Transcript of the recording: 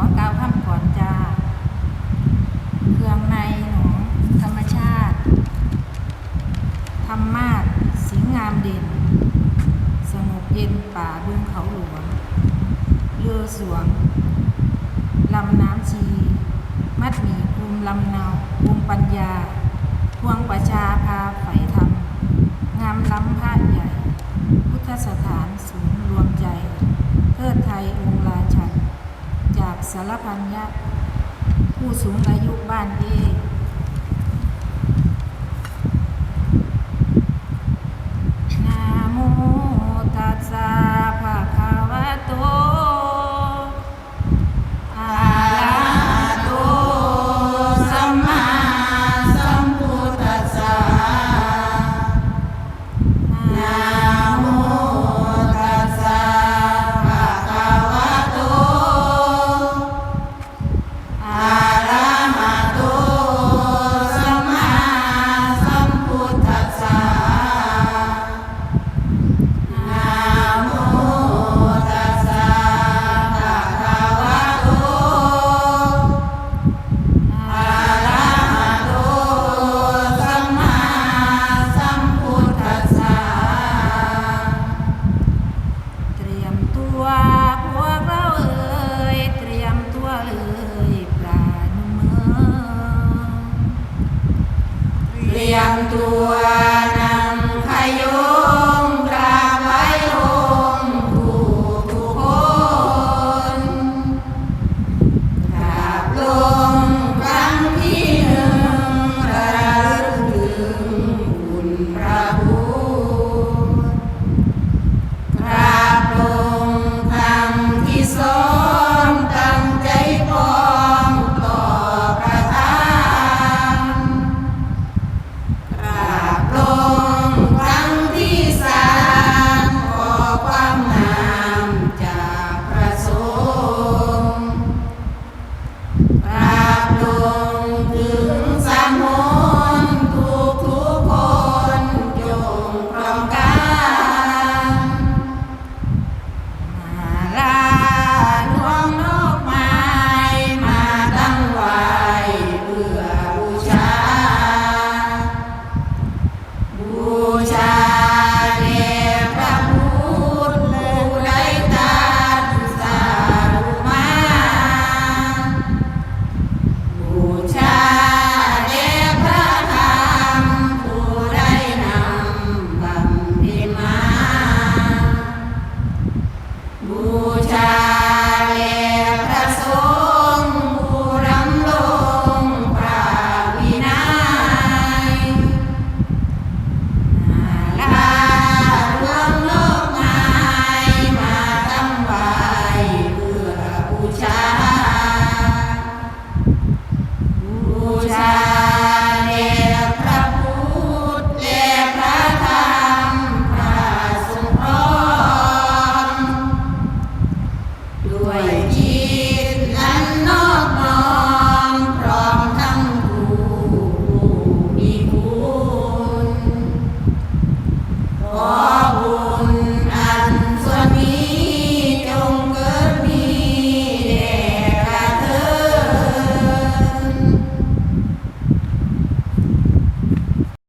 ขอกล่าวคำก่อนจ้า เครื่องในหนองธรรมชาติ ธรรมาสสิงงามเด่น สงบเย็นป่าบึงเขาหลวง เรือสวง ลำน้ำชี มัดหมีภูมิลำเนาภูมิปัญญา พวงประชาพาไฝ่ธรรม งามล้ำพาดใหญ่ พุทธสถานศูนย์รวมใจ เทิดไทยองค์ สารพันยักษ์ผู้สูงอายุบ้านเอ ยมตัวนำขยงราบไว้องค์ผู้ผู้คาบลงคางที่หนึ่งระถึงบุญพระผู้กาบลงคางที่สอง